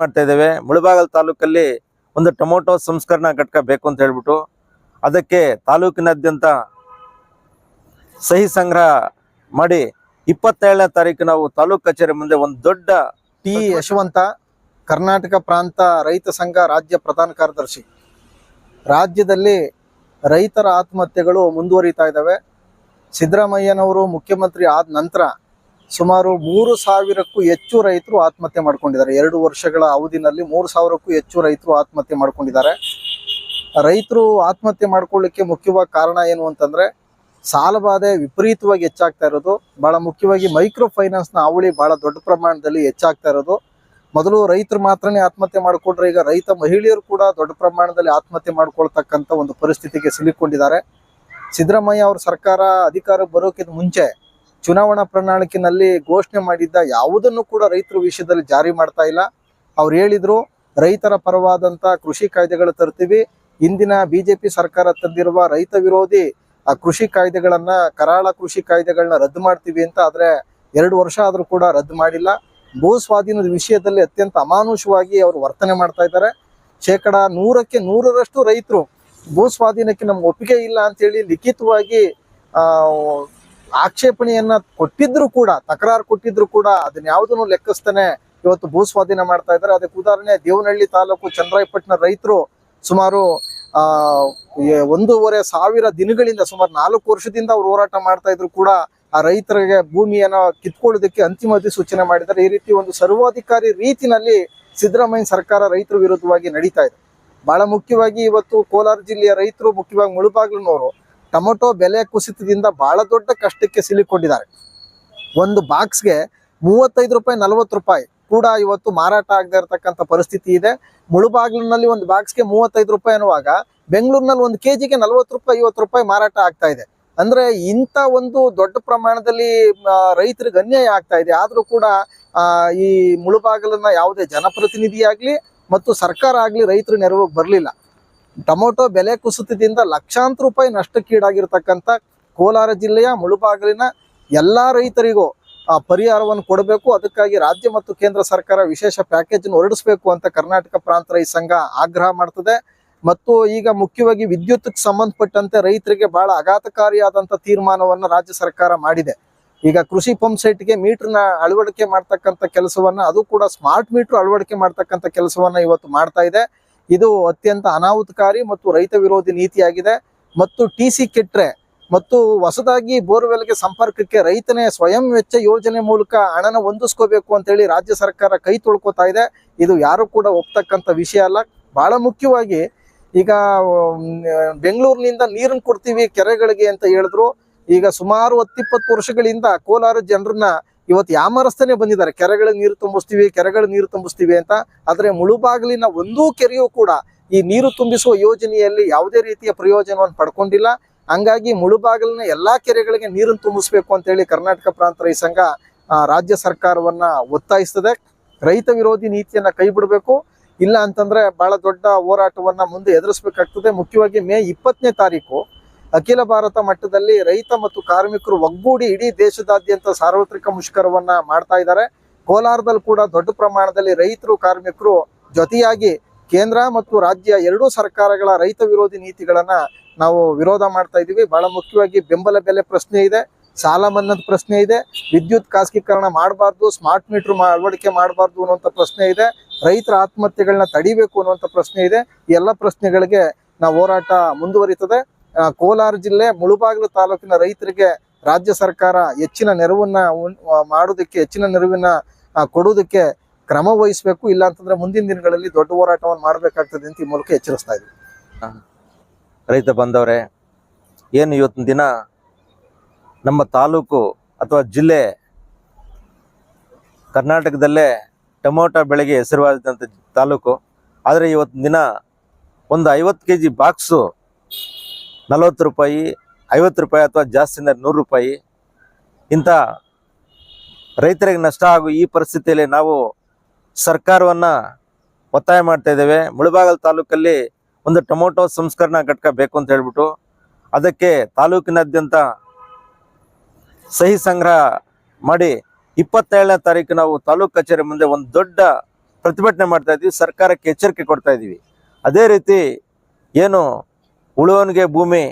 ಮಾಡ್ತಾ ಇದ್ದೇವೆ. ಮುಳಬಾಗಲ್ ತಾಲೂಕಲ್ಲಿ ಒಂದು ಟೊಮೊಟೊ ಸಂಸ್ಕರಣಾ ಘಟಕ ಬೇಕು ಅಂತ ಹೇಳ್ಬಿಟ್ಟು ಅದಕ್ಕೆ ತಾಲೂಕಿನಾದ್ಯಂತ ಸಹಿ ಸಂಗ್ರಹ ಮಾಡಿ ಇಪ್ಪತ್ತೇಳನೇ ತಾರೀಕು ನಾವು ತಾಲೂಕು ಕಚೇರಿ ಮುಂದೆ ಒಂದು ದೊಡ್ಡ ಟಿ ಯಶವಂತ ಕರ್ನಾಟಕ ಪ್ರಾಂತ ರೈತ ಸಂಘ ರಾಜ್ಯ ಪ್ರಧಾನ ಕಾರ್ಯದರ್ಶಿ. ರಾಜ್ಯದಲ್ಲಿ ರೈತರ ಆತ್ಮಹತ್ಯೆಗಳು ಮುಂದುವರಿತಾ ಇದ್ದಾವೆ. ಸಿದ್ದರಾಮಯ್ಯನವರು ಮುಖ್ಯಮಂತ್ರಿ ಆದ ನಂತರ ಸುಮಾರು ಮೂರು ಸಾವಿರಕ್ಕೂ ಹೆಚ್ಚು ರೈತರು ಆತ್ಮಹತ್ಯೆ ಮಾಡ್ಕೊಂಡಿದ್ದಾರೆ. ಎರಡು ವರ್ಷಗಳ ಅವಧಿನಲ್ಲಿ ಮೂರು ಸಾವಿರಕ್ಕೂ ಹೆಚ್ಚು ರೈತರು ಆತ್ಮಹತ್ಯೆ ಮಾಡ್ಕೊಂಡಿದ್ದಾರೆ. ರೈತರು ಆತ್ಮಹತ್ಯೆ ಮಾಡ್ಕೊಳ್ಳಿಕ್ಕೆ ಮುಖ್ಯವಾಗಿ ಕಾರಣ ಏನು ಅಂತಂದ್ರೆ ಸಾಲಬಾಧೆ ವಿಪರೀತವಾಗಿ ಹೆಚ್ಚಾಗ್ತಾ ಇರೋದು. ಬಹಳ ಮುಖ್ಯವಾಗಿ ಮೈಕ್ರೋ ಫೈನಾನ್ಸ್ನ ಅವಳಿ ಬಹಳ ದೊಡ್ಡ ಪ್ರಮಾಣದಲ್ಲಿ ಹೆಚ್ಚಾಗ್ತಾ ಇರೋದು. ಮೊದಲು ರೈತರು ಮಾತ್ರನೇ ಆತ್ಮಹತ್ಯೆ ಮಾಡಿಕೊಂಡ್ರೆ ಈಗ ರೈತ ಮಹಿಳೆಯರು ಕೂಡ ದೊಡ್ಡ ಪ್ರಮಾಣದಲ್ಲಿ ಆತ್ಮಹತ್ಯೆ ಮಾಡ್ಕೊಳ್ತಕ್ಕಂಥ ಒಂದು ಪರಿಸ್ಥಿತಿಗೆ ಸಿಲುಕೊಂಡಿದ್ದಾರೆ ಸಿದ್ದರಾಮಯ್ಯ ಅವರು ಸರ್ಕಾರ ಅಧಿಕಾರ ಬರೋಕ್ಕಿಂತ ಮುಂಚೆ ಚುನಾವಣಾ ಪ್ರಣಾಳಿಕೆನಲ್ಲಿ ಘೋಷಣೆ ಮಾಡಿದ್ದ ಯಾವುದನ್ನು ಕೂಡ ರೈತರ ವಿಷಯದಲ್ಲಿ ಜಾರಿ ಮಾಡ್ತಾ ಇಲ್ಲ. ಅವ್ರು ಹೇಳಿದ್ರು, ರೈತರ ಪರವಾದಂತ ಕೃಷಿ ಕಾಯ್ದೆಗಳು ತರ್ತೀವಿ. ಇಂದಿನ ಬಿಜೆಪಿ ಸರ್ಕಾರ ತಂದಿರುವ ರೈತ ವಿರೋಧಿ, ಆ ಕೃಷಿ ಕಾಯ್ದೆಗಳನ್ನ, ಕರಾಳ ಕೃಷಿ ಕಾಯ್ದೆಗಳನ್ನ ರದ್ದು ಮಾಡ್ತೀವಿ ಅಂತ ಆದ್ರೆ ಎರಡು ವರ್ಷ ಆದ್ರೂ ಕೂಡ ರದ್ದು ಮಾಡಿಲ್ಲ. ಭೂ ಸ್ವಾಧೀನದ ವಿಷಯದಲ್ಲಿ ಅತ್ಯಂತ ಅಮಾನುಷವಾಗಿ ಅವರು ವರ್ತನೆ ಮಾಡ್ತಾ ಇದ್ದಾರೆ. ಶೇಕಡ ನೂರಕ್ಕೆ ನೂರರಷ್ಟು ರೈತರು ಭೂ ಸ್ವಾಧೀನಕ್ಕೆ ನಮ್ಗೆ ಒಪ್ಪಿಗೆ ಇಲ್ಲ ಅಂತೇಳಿ ಲಿಖಿತವಾಗಿ ಆಕ್ಷೇಪಣೆಯನ್ನ ಕೊಟ್ಟಿದ್ರು ಕೂಡ, ತಕರಾರು ಕೊಟ್ಟಿದ್ರು ಕೂಡ ಅದನ್ನ ಯಾವುದನ್ನು ಲೆಕ್ಕಿಸ್ತಾನೆ ಇವತ್ತು ಭೂ ಸ್ವಾಧೀನ ಮಾಡ್ತಾ ಇದ್ದಾರೆ. ಅದಕ್ಕೆ ಉದಾಹರಣೆ, ದೇವನಹಳ್ಳಿ ತಾಲೂಕು ಚಂದ್ರಾಯಪಟ್ಟಣ ರೈತರು ಸುಮಾರು, ಆ ಒಂದೂವರೆ ಸಾವಿರ ದಿನಗಳಿಂದ, ಸುಮಾರು ನಾಲ್ಕು ವರ್ಷದಿಂದ ಅವ್ರು ಹೋರಾಟ ಮಾಡ್ತಾ ಇದ್ರು ಕೂಡ ಆ ರೈತರಿಗೆ ಭೂಮಿಯನ್ನ ಕಿತ್ಕೊಳ್ಳೋದಕ್ಕೆ ಅಂತಿಮ ಅಧಿಸೂಚನೆ ಮಾಡಿದ್ದಾರೆ. ಈ ರೀತಿ ಒಂದು ಸರ್ವಾಧಿಕಾರಿ ರೀತಿನಲ್ಲಿ ಸಿದ್ದರಾಮಯ್ಯ ಸರ್ಕಾರ ರೈತರ ವಿರುದ್ಧವಾಗಿ ನಡೀತಾ ಇದೆ. ಬಹಳ ಮುಖ್ಯವಾಗಿ ಇವತ್ತು ಕೋಲಾರ ಜಿಲ್ಲೆಯ ರೈತರು ಮುಖ್ಯವಾಗಿ ಮುಳುಬಾಗ್ಲನವರು ಟೊಮೊಟೊ ಬೆಲೆ ಕುಸಿತದಿಂದ ಬಹಳ ದೊಡ್ಡ ಕಷ್ಟಕ್ಕೆ ಸಿಲುಕೊಂಡಿದ್ದಾರೆ ಒಂದು ಬಾಕ್ಸ್ಗೆ ಮೂವತ್ತೈದು ರೂಪಾಯಿ, ನಲವತ್ತು ರೂಪಾಯಿ ಕೂಡ ಇವತ್ತು ಮಾರಾಟ ಆಗದೆ ಇರತಕ್ಕಂಥ ಪರಿಸ್ಥಿತಿ ಇದೆ. ಮುಳುಬಾಗ್ಲಿನಲ್ಲಿ ಒಂದು ಬಾಕ್ಸ್ಗೆ ಮೂವತ್ತೈದು ರೂಪಾಯಿ ಅನ್ನುವಾಗ ಬೆಂಗಳೂರಿನಲ್ಲಿ ಒಂದು ಕೆ ಜಿಗೆ ನಲವತ್ತು ರೂಪಾಯಿ, ಐವತ್ತು ರೂಪಾಯಿ ಮಾರಾಟ ಆಗ್ತಾ ಇದೆ. ಅಂದ್ರೆ ಇಂಥ ಒಂದು ದೊಡ್ಡ ಪ್ರಮಾಣದಲ್ಲಿ ರೈತರಿಗೆ ಅನ್ಯಾಯ ಆಗ್ತಾ ಇದೆ. ಆದರೂ ಕೂಡ ಈ ಮುಳುಬಾಗಲನ್ನ ಯಾವುದೇ ಜನಪ್ರತಿನಿಧಿಯಾಗಲಿ ಮತ್ತು ಸರ್ಕಾರ ಆಗಲಿ ರೈತರ ನೆರವಿಗೆ ಬರಲಿಲ್ಲ. ಟೊಮೊಟೊ ಬೆಲೆ ಕುಸಿತದಿಂದ ಲಕ್ಷಾಂತರ ರೂಪಾಯಿ ನಷ್ಟಕ್ಕೀಡಾಗಿರ್ತಕ್ಕಂಥ ಕೋಲಾರ ಜಿಲ್ಲೆಯ ಮುಳುಬಾಗಿಲಿನ ಎಲ್ಲಾ ರೈತರಿಗೂ ಆ, ಪರಿಹಾರವನ್ನು ಕೊಡಬೇಕು. ಅದಕ್ಕಾಗಿ ರಾಜ್ಯ ಮತ್ತು ಕೇಂದ್ರ ಸರ್ಕಾರ ವಿಶೇಷ ಪ್ಯಾಕೇಜ್ ಹೊರಡಿಸಬೇಕು ಅಂತ ಕರ್ನಾಟಕ ಪ್ರಾಂತ ರೈತ ಸಂಘ ಆಗ್ರಹ ಮಾಡ್ತದೆ. ಮತ್ತು ಈಗ ಮುಖ್ಯವಾಗಿ ವಿದ್ಯುತ್ಗೆ ಸಂಬಂಧಪಟ್ಟಂತೆ ರೈತರಿಗೆ ಬಹಳ ಆಘಾತಕಾರಿಯಾದಂಥ ತೀರ್ಮಾನವನ್ನು ರಾಜ್ಯ ಸರ್ಕಾರ ಮಾಡಿದೆ. ಈಗ ಕೃಷಿ ಪಂಪ್ ಸೆಟ್ಗೆ ಮೀಟರ್ನ ಅಳವಡಿಕೆ ಮಾಡ್ತಕ್ಕಂಥ ಕೆಲಸವನ್ನ ಅದು ಕೂಡ ಸ್ಮಾರ್ಟ್ ಮೀಟರ್ ಅಳವಡಿಕೆ ಮಾಡ್ತಕ್ಕಂಥ ಕೆಲಸವನ್ನ ಇವತ್ತು ಮಾಡ್ತಾ ಇದೆ. ಇದು ಅತ್ಯಂತ ಅನಾಹುತಕಾರಿ ಮತ್ತು ರೈತ ವಿರೋಧಿ ನೀತಿಯಾಗಿದೆ ಮತ್ತು ಟಿ ಸಿ ಕೆಟ್ರೆ ಮತ್ತು ಹೊಸದಾಗಿ ಬೋರ್ವೆಲ್ಗೆ ಸಂಪರ್ಕಕ್ಕೆ ರೈತನೇ ಸ್ವಯಂ ವೆಚ್ಚ ಯೋಜನೆ ಮೂಲಕ ಹಣನ ಹೊಂದಿಸ್ಕೋಬೇಕು ಅಂತೇಳಿ ರಾಜ್ಯ ಸರ್ಕಾರ ಕೈ ತೊಳ್ಕೊತಾ ಇದೆ. ಇದು ಯಾರು ಕೂಡ ಒಪ್ತಕ್ಕಂಥ ವಿಷಯ ಅಲ್ಲ. ಬಹಳ ಮುಖ್ಯವಾಗಿ ಈಗ ಬೆಂಗಳೂರಿನಿಂದ ನೀರನ್ನು ಕೊಡ್ತೀವಿ ಕೆರೆಗಳಿಗೆ ಅಂತ ಹೇಳಿದ್ರು. ಈಗ ಸುಮಾರು ಹತ್ತಿಪ್ಪತ್ತು ವರ್ಷಗಳಿಂದ ಕೋಲಾರ ಜನರನ್ನ ಇವತ್ತು ಯಾಮರಸ್ತಾನೆ ಬಂದಿದ್ದಾರೆ. ಕೆರೆಗಳ ನೀರು ತುಂಬಿಸ್ತೀವಿ, ಕೆರೆಗಳ ನೀರು ತುಂಬಿಸ್ತೀವಿ ಅಂತ. ಆದರೆ ಮುಳುಬಾಗಿಲಿನ ಒಂದೂ ಕೆರೆಯೂ ಕೂಡ ಈ ನೀರು ತುಂಬಿಸುವ ಯೋಜನೆಯಲ್ಲಿ ಯಾವುದೇ ರೀತಿಯ ಪ್ರಯೋಜನವನ್ನು ಪಡ್ಕೊಂಡಿಲ್ಲ. ಹಂಗಾಗಿ ಮುಳುಬಾಗಿಲಿನ ಎಲ್ಲಾ ಕೆರೆಗಳಿಗೆ ನೀರನ್ನು ತುಂಬಿಸ್ಬೇಕು ಅಂತೇಳಿ ಕರ್ನಾಟಕ ಪ್ರಾಂತ ರೈತ ಸಂಘ ರಾಜ್ಯ ಸರ್ಕಾರವನ್ನ ಒತ್ತಾಯಿಸ್ತದೆ. ರೈತ ವಿರೋಧಿ ನೀತಿಯನ್ನ ಕೈ ಬಿಡಬೇಕು ಇಲ್ಲ ಅಂತಂದ್ರೆ ಬಹಳ ದೊಡ್ಡ ಹೋರಾಟವನ್ನ ಮುಂದೆ ಎದುರಿಸಬೇಕಾಗ್ತದೆ. ಮುಖ್ಯವಾಗಿ ಮೇ ಇಪ್ಪತ್ತನೇ ತಾರೀಕು ಅಖಿಲ ಭಾರತ ಮಟ್ಟದಲ್ಲಿ ರೈತ ಮತ್ತು ಕಾರ್ಮಿಕರು ಒಗ್ಗೂಡಿ ಇಡೀ ದೇಶದಾದ್ಯಂತ ಸಾರ್ವತ್ರಿಕ ಮುಷ್ಕರವನ್ನ ಮಾಡ್ತಾ ಇದ್ದಾರೆ. ಕೋಲಾರದಲ್ಲಿ ಕೂಡ ದೊಡ್ಡ ಪ್ರಮಾಣದಲ್ಲಿ ರೈತರು, ಕಾರ್ಮಿಕರು ಜೊತೆಯಾಗಿ ಕೇಂದ್ರ ಮತ್ತು ರಾಜ್ಯ ಎರಡೂ ಸರ್ಕಾರಗಳ ರೈತ ವಿರೋಧಿ ನೀತಿಗಳನ್ನ ನಾವು ವಿರೋಧ ಮಾಡ್ತಾ ಇದೀವಿ ಬಹಳ ಮುಖ್ಯವಾಗಿ ಬೆಂಬಲ ಬೆಲೆ ಪ್ರಶ್ನೆ ಇದೆ, ಸಾಲ ಮನ್ನಾದ ಪ್ರಶ್ನೆ ಇದೆ, ವಿದ್ಯುತ್ ಖಾಸಗೀಕರಣ ಮಾಡಬಾರ್ದು, ಸ್ಮಾರ್ಟ್ ಮೀಟರ್ ಅಳವಡಿಕೆ ಮಾಡಬಾರ್ದು ಅನ್ನುವಂಥ ಪ್ರಶ್ನೆ ಇದೆ, ರೈತರ ಆತ್ಮಹತ್ಯೆಗಳನ್ನ ತಡಿಬೇಕು ಅನ್ನುವಂಥ ಪ್ರಶ್ನೆ ಇದೆ. ಎಲ್ಲ ಪ್ರಶ್ನೆಗಳಿಗೆ ನಾವು ಹೋರಾಟ ಮುಂದುವರಿತದೆ. ಕೋಲಾರ ಜಿಲ್ಲೆ ಮುಳುಬಾಗಿಲು ತಾಲೂಕಿನ ರೈತರಿಗೆ ರಾಜ್ಯ ಸರ್ಕಾರ ಹೆಚ್ಚಿನ ನೆರವನ್ನ ಮಾಡೋದಕ್ಕೆ, ಹೆಚ್ಚಿನ ನೆರವಿನ ಕೊಡೋದಕ್ಕೆ ಕ್ರಮ ವಹಿಸಬೇಕು. ಇಲ್ಲ ಅಂತಂದ್ರೆ ಮುಂದಿನ ದಿನಗಳಲ್ಲಿ ದೊಡ್ಡ ಹೋರಾಟವನ್ನು ಮಾಡಬೇಕಾಗ್ತದೆ ಅಂತ ಈ ಮೂಲಕ ಎಚ್ಚರಿಸ್ತಾ ಇದ್ವಿ ರೈತ ಬಂದವರೇ, ಏನು ಇವತ್ತಿನ ದಿನ ನಮ್ಮ ತಾಲೂಕು ಅಥವಾ ಜಿಲ್ಲೆ ಕರ್ನಾಟಕದಲ್ಲೇ ಟೊಮೊಟೊ ಬೆಳೆಗೆ ಹೆಸರುವಾದಂಥ ತಾಲೂಕು. ಆದರೆ ಇವತ್ತಿನ ದಿನ ಒಂದು ಐವತ್ತು ಕೆ ಜಿ ಬಾಕ್ಸು ನಲವತ್ತು ರೂಪಾಯಿ, ಐವತ್ತು ರೂಪಾಯಿ ಅಥವಾ ಜಾಸ್ತಿ ಅಂದರೆ ನೂರು ರೂಪಾಯಿ. ಇಂಥ ರೈತರಿಗೆ ನಷ್ಟ ಆಗೋ ಈ ಪರಿಸ್ಥಿತಿಯಲ್ಲಿ ನಾವು ಸರ್ಕಾರವನ್ನು ಒತ್ತಾಯ ಮಾಡ್ತಾ ಇದ್ದೇವೆ. ಮುಳಬಾಗಲ್ ತಾಲೂಕಲ್ಲಿ ಒಂದು ಟೊಮೊಟೊ ಸಂಸ್ಕರಣಾ ಘಟಕ ಬೇಕು ಅಂತ ಹೇಳ್ಬಿಟ್ಟು ಅದಕ್ಕೆ ತಾಲೂಕಿನಾದ್ಯಂತ ಸಹಿ ಸಂಗ್ರಹ ಮಾಡಿ ಇಪ್ಪತ್ತೇಳನೇ ತಾರೀಕು ನಾವು ತಾಲೂಕು ಕಚೇರಿ ಮುಂದೆ ಒಂದು ದೊಡ್ಡ ಪ್ರತಿಭಟನೆ ಮಾಡ್ತಾ ಇದ್ವಿ ಸರ್ಕಾರಕ್ಕೆ ಎಚ್ಚರಿಕೆ ಕೊಡ್ತಾ ಇದ್ದೀವಿ. ಅದೇ ರೀತಿ ಏನು ಉಳುವವನಿಗೆ ಭೂಮಿ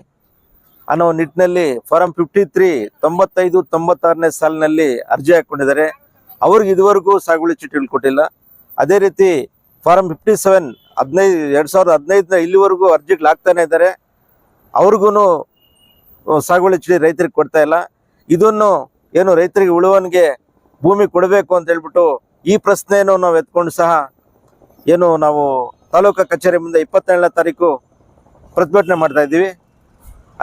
ಅನ್ನೋ ನಿಟ್ಟಿನಲ್ಲಿ ಫಾರಂ ಫಿಫ್ಟಿ ತ್ರೀ ತೊಂಬತ್ತೈದು ತೊಂಬತ್ತಾರನೇ ಸಾಲಿನಲ್ಲಿ ಅರ್ಜಿ ಹಾಕ್ಕೊಂಡಿದ್ದಾರೆ. ಅವ್ರಿಗೆ ಇದುವರೆಗೂ ಸಾಗುವಳಿ ಚೀಟಿಗಳು ಕೊಟ್ಟಿಲ್ಲ ಅದೇ ರೀತಿ ಫಾರಂ ಫಿಫ್ಟಿ ಸೆವೆನ್ ಹದಿನೈದು, ಎರಡು ಸಾವಿರದ ಹದಿನೈದರ ಇಲ್ಲಿವರೆಗೂ ಅರ್ಜಿಗಳು ಹಾಕ್ತಾನೆ ಇದ್ದಾರೆ. ಅವ್ರಿಗೂ ಸಾಗುವಳಿ ಚೀಟಿ ರೈತರಿಗೆ ಕೊಡ್ತಾ ಇಲ್ಲ. ಇದನ್ನು ಏನು ರೈತರಿಗೆ ಉಳುವನಿಗೆ ಭೂಮಿ ಕೊಡಬೇಕು ಅಂತ ಹೇಳ್ಬಿಟ್ಟು ಈ ಪ್ರಶ್ನೆಯನ್ನು ನಾವು ಎತ್ಕೊಂಡು ಸಹ ಏನು ನಾವು ತಾಲೂಕು ಕಚೇರಿ ಮುಂದೆ ಇಪ್ಪತ್ತೇಳನೇ ತಾರೀಕು ಪ್ರತಿಭಟನೆ ಮಾಡ್ತಾ ಇದ್ದೀವಿ.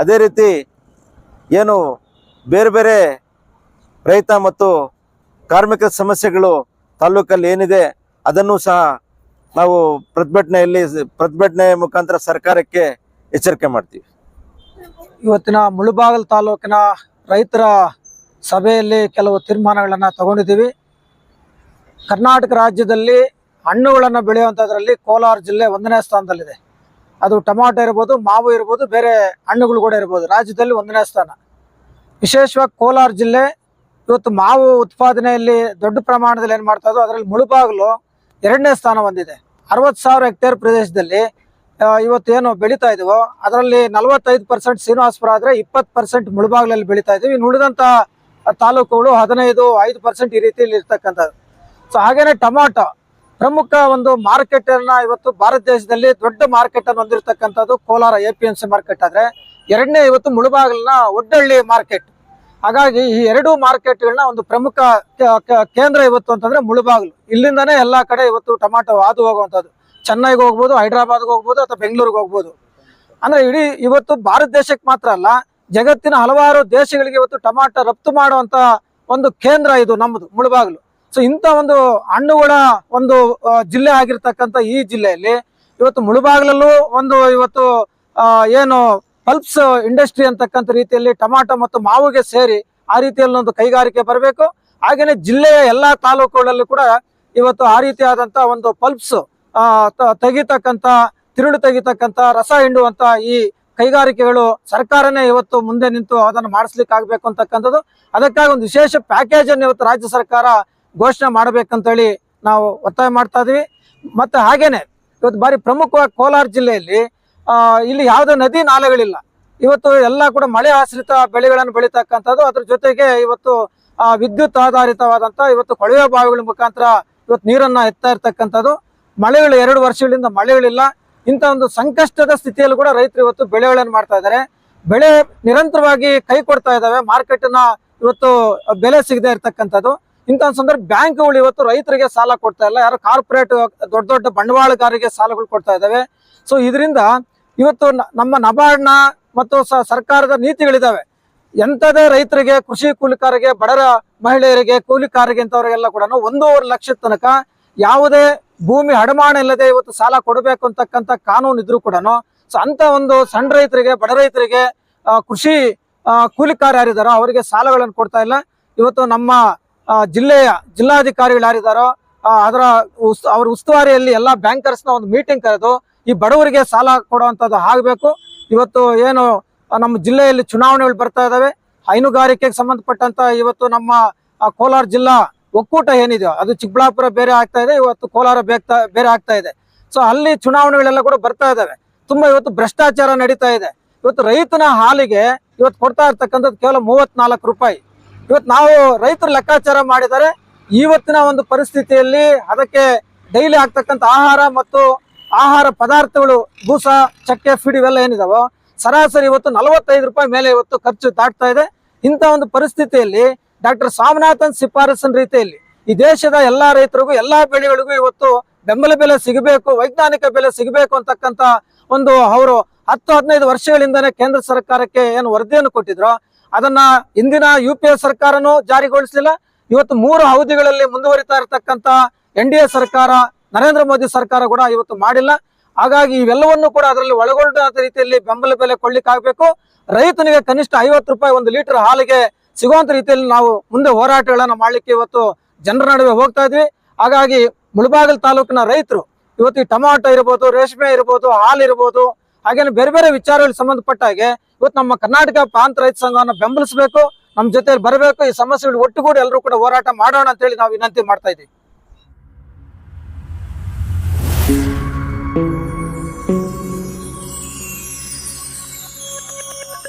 ಅದೇ ರೀತಿ ಏನು ಬೇರೆ ಬೇರೆ ರೈತ ಮತ್ತು ಕಾರ್ಮಿಕ ಸಮಸ್ಯೆಗಳು ತಾಲೂಕಲ್ಲಿ ಏನಿದೆ, ಅದನ್ನು ಸಹ ನಾವು ಪ್ರತಿಭಟನೆಯಲ್ಲಿ ಪ್ರತಿಭಟನೆ ಮುಖಾಂತರ ಸರ್ಕಾರಕ್ಕೆ ಎಚ್ಚರಿಕೆ ಮಾಡ್ತೀವಿ. ಇವತ್ತಿನ ಮುಳುಬಾಗಲ್ ತಾಲೂಕಿನ ರೈತರ ಸಭೆಯಲ್ಲಿ ಕೆಲವು ತೀರ್ಮಾನಗಳನ್ನು ತಗೊಂಡಿದ್ದೀವಿ. ಕರ್ನಾಟಕ ರಾಜ್ಯದಲ್ಲಿ ಹಣ್ಣುಗಳನ್ನು ಬೆಳೆಯುವಂಥದ್ರಲ್ಲಿ ಕೋಲಾರ ಜಿಲ್ಲೆ ಒಂದನೇ ಸ್ಥಾನದಲ್ಲಿದೆ. ಅದು ಟೊಮಾಟೊ ಇರ್ಬೋದು, ಮಾವು ಇರ್ಬೋದು, ಬೇರೆ ಹಣ್ಣುಗಳು ಕೂಡ ಇರ್ಬೋದು. ರಾಜ್ಯದಲ್ಲಿ ಒಂದನೇ ಸ್ಥಾನ. ವಿಶೇಷವಾಗಿ ಕೋಲಾರ ಜಿಲ್ಲೆ, ಇವತ್ತು ಮಾವು ಉತ್ಪಾದನೆಯಲ್ಲಿ ದೊಡ್ಡ ಪ್ರಮಾಣದಲ್ಲಿ ಏನು ಮಾಡ್ತಾ ಇದ್ದೋ ಅದರಲ್ಲಿ ಮುಳುಬಾಗಲು ಎರಡನೇ ಸ್ಥಾನ ಹೊಂದಿದೆ. ಅರವತ್ತು ಸಾವಿರ ಹೆಕ್ಟೇರ್ ಪ್ರದೇಶದಲ್ಲಿ ಇವತ್ತು ಇವತ್ತೇನು ಬೆಳೀತಾ ಇದೀವೋ, ಅದರಲ್ಲಿ ನಲವತ್ತೈದು ಪರ್ಸೆಂಟ್ ಶ್ರೀನಿವಾಸಪುರ ಆದರೆ ಇಪ್ಪತ್ತು ಪರ್ಸೆಂಟ್ ಮುಳುಬಾಗ್ಲಲ್ಲಿ ಬೆಳೀತಾ ಇದೀವಿ. ಇನ್ನು ಉಳಿದಂಥ ತಾಲೂಕುಗಳು ಹದಿನೈದು, ಐದು ಪರ್ಸೆಂಟ್ ಈ ರೀತಿಯಲ್ಲಿ ಇರ್ತಕ್ಕಂಥದ್ದು. ಸೊ ಹಾಗೇನೆ ಟೊಮಾಟೊ. ಪ್ರಮುಖ ಒಂದು ಮಾರ್ಕೆಟ್ ಅನ್ನ ಇವತ್ತು ಭಾರತ ದೇಶದಲ್ಲಿ ದೊಡ್ಡ ಮಾರ್ಕೆಟ್ ಅನ್ನು ಹೊಂದಿರತಕ್ಕಂಥದ್ದು Kolar A P M C market ಆದ್ರೆ ಎರಡನೇ ಇವತ್ತು ಮುಳುಬಾಗಿಲಿನ ಒಡ್ಡಳ್ಳಿ ಮಾರ್ಕೆಟ್. ಹಾಗಾಗಿ ಈ ಎರಡು ಮಾರ್ಕೆಟ್ಗಳನ್ನ ಒಂದು ಪ್ರಮುಖ ಕೇಂದ್ರ ಇವತ್ತು ಅಂತಂದ್ರೆ ಮುಳುಬಾಗಿಲು. ಇಲ್ಲಿಂದಾನೇ ಎಲ್ಲಾ ಕಡೆ ಇವತ್ತು ಟೊಮಾಟೊ ಹಾದು ಹೋಗುವಂಥದ್ದು. ಚೆನ್ನೈಗೆ ಹೋಗ್ಬೋದು, ಹೈದ್ರಾಬಾದ್ಗೆ ಹೋಗ್ಬೋದು ಅಥವಾ ಬೆಂಗಳೂರಿಗೆ ಹೋಗ್ಬೋದು. ಅಂದ್ರೆ ಇಡೀ ಇವತ್ತು ಭಾರತ ದೇಶಕ್ಕೆ ಮಾತ್ರ ಅಲ್ಲ, ಜಗತ್ತಿನ ಹಲವಾರು ದೇಶಗಳಿಗೆ ಇವತ್ತು ಟೊಮಾಟೊ ರಫ್ತು ಮಾಡುವಂತ ಒಂದು ಕೇಂದ್ರ ಇದು ನಮ್ಮದು, ಮುಳುಬಾಗಿಲು. ಸೊ ಇಂಥ ಒಂದು ಹಣ್ಣುಗಳ ಒಂದು ಜಿಲ್ಲೆ ಆಗಿರ್ತಕ್ಕಂಥ ಈ ಜಿಲ್ಲೆಯಲ್ಲಿ ಇವತ್ತು ಮುಳುಬಾಗ್ಲಲ್ಲೂ ಒಂದು ಇವತ್ತು ಏನು ಪಲ್ಪ್ಸ್ ಇಂಡಸ್ಟ್ರಿ ಅಂತಕ್ಕಂಥ ರೀತಿಯಲ್ಲಿ ಟೊಮಾಟೊ ಮತ್ತು ಮಾವಿಗೆ ಸೇರಿ ಆ ರೀತಿಯಲ್ಲಿ ಒಂದು ಕೈಗಾರಿಕೆ ಬರಬೇಕು. ಹಾಗೆಯೇ ಜಿಲ್ಲೆಯ ಎಲ್ಲಾ ತಾಲೂಕುಗಳಲ್ಲೂ ಕೂಡ ಇವತ್ತು ಆ ರೀತಿಯಾದಂಥ ಒಂದು ಪಲ್ಪ್ಸ್ ತೆಗಿತಕ್ಕಂಥ, ತಿರುಳು ತೆಗಿತಕ್ಕಂಥ ರಸ ಹಿಂಡುವಂಥ ಈ ಕೈಗಾರಿಕೆಗಳು ಸರ್ಕಾರನೇ ಇವತ್ತು ಮುಂದೆ ನಿಂತು ಅದನ್ನು ಮಾಡಿಸ್ಲಿಕ್ಕೆ ಆಗಬೇಕು ಅಂತಕ್ಕಂಥದ್ದು. ಅದಕ್ಕಾಗಿ ಒಂದು ವಿಶೇಷ ಪ್ಯಾಕೇಜ್ ಅನ್ನು ಇವತ್ತು ರಾಜ್ಯ ಸರ್ಕಾರ ಘೋಷಣೆ ಮಾಡಬೇಕಂತೇಳಿ ನಾವು ಒತ್ತಾಯ ಮಾಡ್ತಾ ಇದೀವಿ. ಮತ್ತೆ ಹಾಗೇನೆ ಇವತ್ತು ಬಾರಿ ಪ್ರಮುಖವಾಗಿ ಕೋಲಾರ ಜಿಲ್ಲೆಯಲ್ಲಿ ಇಲ್ಲಿ ಯಾವುದೇ ನದಿ ನಾಲೆಗಳಿಲ್ಲ. ಇವತ್ತು ಎಲ್ಲ ಕೂಡ ಮಳೆ ಆಶ್ರಿತ ಬೆಳೆಗಳನ್ನು ಬೆಳೀತಕ್ಕಂಥದ್ದು. ಅದ್ರ ಜೊತೆಗೆ ಇವತ್ತು ವಿದ್ಯುತ್ ಆಧಾರಿತವಾದಂತ ಇವತ್ತು ಕೊಳವೆ ಬಾವಿಗಳ ಮುಖಾಂತರ ಇವತ್ತು ನೀರನ್ನ ಎತ್ತಾ ಇರ್ತಕ್ಕಂಥದ್ದು. ಮಳೆಗಳು ಎರಡು ವರ್ಷಗಳಿಂದ ಮಳೆಗಳಿಲ್ಲ. ಇಂಥ ಒಂದು ಸಂಕಷ್ಟದ ಸ್ಥಿತಿಯಲ್ಲಿ ಕೂಡ ರೈತರು ಇವತ್ತು ಬೆಳೆಗಳನ್ನು ಮಾಡ್ತಾ ಇದ್ದಾರೆ. ಬೆಳೆ ನಿರಂತರವಾಗಿ ಕೈ ಕೊಡ್ತಾ ಇದ್ದಾವೆ. ಮಾರ್ಕೆಟ್ನ ಇವತ್ತು ಬೆಲೆ ಸಿಗದೆ ಇರ್ತಕ್ಕಂಥದ್ದು. ಇಂಥ ಸಂದರ್ಭ ಬ್ಯಾಂಕ್ಗಳು ಇವತ್ತು ರೈತರಿಗೆ ಸಾಲ ಕೊಡ್ತಾ ಇಲ್ಲ. ಯಾರು ಕಾರ್ಪೊರೇಟ್ ದೊಡ್ಡ ದೊಡ್ಡ ಬಂಡವಾಳಗಾರರಿಗೆ ಸಾಲಗಳು ಕೊಡ್ತಾ ಇದ್ದಾವೆ. ಸೊ ಇದರಿಂದ ಇವತ್ತು ನಮ್ಮ ನಬಾರ್ಡ್ನ ಮತ್ತು ಸರ್ಕಾರದ ನೀತಿಗಳಿದಾವೆ ಎಂಥದೇ ರೈತರಿಗೆ, ಕೃಷಿ ಕೂಲಿಕಾರರಿಗೆ ಬಡರ ಮಹಿಳೆಯರಿಗೆ ಕೂಲಿಕಾರರಿಗೆ ಇಂಥವ್ರಿಗೆಲ್ಲ ಕೂಡ ಒಂದೂವರೆ ಲಕ್ಷದ ತನಕ ಯಾವುದೇ ಭೂಮಿ ಅಡಮಾನ ಇಲ್ಲದೆ ಇವತ್ತು ಸಾಲ ಕೊಡಬೇಕು ಅಂತಕ್ಕಂಥ ಕಾನೂನು ಇದ್ರೂ ಕೂಡ ಸೊ ಅಂತ ಒಂದು ಸಣ್ಣ ರೈತರಿಗೆ, ಬಡ ರೈತರಿಗೆ ಕೃಷಿ ಕೂಲಿಕಾರ ಯಾರಿದಾರೋ ಅವರಿಗೆ ಸಾಲಗಳನ್ನು ಕೊಡ್ತಾ ಇಲ್ಲ. ಇವತ್ತು ನಮ್ಮ ಜಿಲ್ಲೆಯ ಜಿಲ್ಲಾಧಿಕಾರಿಗಳು ಯಾರಿದ್ದಾರೋ ಅದರ ಉಸ್, ಅವ್ರ ಉಸ್ತುವಾರಿಯಲ್ಲಿ ಎಲ್ಲ ಬ್ಯಾಂಕರ್ಸ್ನ ಒಂದು ಮೀಟಿಂಗ್ ಕರೆದು ಈ ಬಡವರಿಗೆ ಸಾಲ ಕೊಡುವಂಥದ್ದು ಆಗಬೇಕು. ಇವತ್ತು ಏನು ನಮ್ಮ ಜಿಲ್ಲೆಯಲ್ಲಿ ಚುನಾವಣೆಗಳು ಬರ್ತಾ ಇದ್ದಾವೆ ಹೈನುಗಾರಿಕೆಗೆ ಸಂಬಂಧಪಟ್ಟಂತ ಇವತ್ತು ನಮ್ಮ ಕೋಲಾರ ಜಿಲ್ಲಾ ಒಕ್ಕೂಟ ಏನಿದೆಯೋ, ಅದು ಚಿಕ್ಕಬಳ್ಳಾಪುರ ಬೇರೆ ಆಗ್ತಾ ಇದೆ, ಇವತ್ತು ಕೋಲಾರ ಬೇಕ್ತಾ, ಬೇರೆ ಆಗ್ತಾ ಇದೆ. ಸೊ, ಅಲ್ಲಿ ಚುನಾವಣೆಗಳೆಲ್ಲ ಕೂಡ ಬರ್ತಾ ಇದ್ದಾವೆ ತುಂಬಾ ಇವತ್ತು ಭ್ರಷ್ಟಾಚಾರ ನಡೀತಾ ಇದೆ. ಇವತ್ತು ರೈತನ ಹಾಲಿಗೆ ಇವತ್ತು ಕೊಡ್ತಾ ಇರ್ತಕ್ಕಂಥದ್ದು ಕೇವಲ ಮೂವತ್ನಾಲ್ಕು ರೂಪಾಯಿ. ಇವತ್ತು ನಾವು ರೈತರು ಲೆಕ್ಕಾಚಾರ ಮಾಡಿದರೆ ಇವತ್ತಿನ ಒಂದು ಪರಿಸ್ಥಿತಿಯಲ್ಲಿ ಅದಕ್ಕೆ ಡೈಲಿ ಆಗ್ತಕ್ಕಂಥ ಆಹಾರ ಮತ್ತು ಆಹಾರ ಪದಾರ್ಥಗಳು, ಬೂಸ, ಚಕ್ಕೆ, ಫೀಡ್ ಇವೆಲ್ಲ ಏನಿದಾವೋ, ಸರಾಸರಿ ಇವತ್ತು ನಲವತ್ತೈದು ರೂಪಾಯಿ ಮೇಲೆ ಇವತ್ತು ಖರ್ಚು ದಾಟ್ತಾ ಇದೆ. ಇಂಥ ಒಂದು ಪರಿಸ್ಥಿತಿಯಲ್ಲಿ ಡಾಕ್ಟರ್ ಸ್ವಾಮಿನಾಥನ್ ಶಿಫಾರಸಿನ ರೀತಿಯಲ್ಲಿ ಈ ದೇಶದ ಎಲ್ಲಾ ರೈತರಿಗೂ, ಎಲ್ಲಾ ಬೆಳೆಗಳಿಗೂ ಇವತ್ತು ಬೆಂಬಲ ಬೆಲೆ ಸಿಗಬೇಕು, ವೈಜ್ಞಾನಿಕ ಬೆಲೆ ಸಿಗಬೇಕು ಅಂತಕ್ಕಂಥ ಒಂದು ಅವರು ಹತ್ತು ಹದಿನೈದು ವರ್ಷಗಳಿಂದನೇ ಕೇಂದ್ರ ಸರ್ಕಾರಕ್ಕೆ ಏನು ವರದಿಯನ್ನು ಕೊಟ್ಟಿದ್ರು ಅದನ್ನ ಇಂದಿನ ಯು ಪಿ ಎ ಸರ್ಕಾರನೂ ಜಾರಿಗೊಳಿಸಲಿಲ್ಲ. ಇವತ್ತು ಮೂರು ಅವಧಿಗಳಲ್ಲಿ ಮುಂದುವರಿತಾ ಇರತಕ್ಕಂತ ಎನ್ ಡಿ ಎ ಸರ್ಕಾರ, ನರೇಂದ್ರ ಮೋದಿ ಸರ್ಕಾರ ಕೂಡ ಇವತ್ತು ಮಾಡಿಲ್ಲ. ಹಾಗಾಗಿ ಇವೆಲ್ಲವನ್ನೂ ಕೂಡ ಅದರಲ್ಲಿ ಒಳಗೊಂಡ ರೀತಿಯಲ್ಲಿ ಬೆಂಬಲ ಬೆಲೆ ಕೊಳ್ಳಿಕ್ಕಾಗಬೇಕು ರೈತನಿಗೆ ಕನಿಷ್ಠ ಐವತ್ತು ರೂಪಾಯಿ ಒಂದು ಲೀಟರ್ ಹಾಲಿಗೆ ಸಿಗುವಂತ ರೀತಿಯಲ್ಲಿ ನಾವು ಮುಂದೆ ಹೋರಾಟಗಳನ್ನು ಮಾಡ್ಲಿಕ್ಕೆ ಇವತ್ತು ಜನರ ನಡುವೆ ಹೋಗ್ತಾ ಇದ್ವಿ. ಹಾಗಾಗಿ ಮುಳಬಾಗಲ್ ತಾಲೂಕಿನ ರೈತರು, ಇವತ್ತು ಈ ಟೊಮಾಟೊ ಇರ್ಬೋದು, ರೇಷ್ಮೆ ಇರ್ಬೋದು, ಹಾಲು ಇರ್ಬೋದು ಹಾಗೇನೆ ಬೇರೆ ಬೇರೆ ವಿಚಾರಗಳಿಗೆ ಸಂಬಂಧಪಟ್ಟ ಹಾಗೆ ಇವತ್ತು ನಮ್ಮ ಕರ್ನಾಟಕ ಪ್ರಾಂತ ರೈತ ಸಂಘವನ್ನು ಬೆಂಬಲಿಸಬೇಕು, ನಮ್ಮ ಜೊತೆ ಬರಬೇಕು, ಈ ಸಮಸ್ಯೆಗಳು ಒಟ್ಟುಗೂಡಿ ಎಲ್ಲರೂ ಕೂಡ ಹೋರಾಟ ಮಾಡೋಣ ಅಂತ ಹೇಳಿ ನಾವು ವಿನಂತಿ ಮಾಡ್ತಾ ಇದ್ದೀವಿ.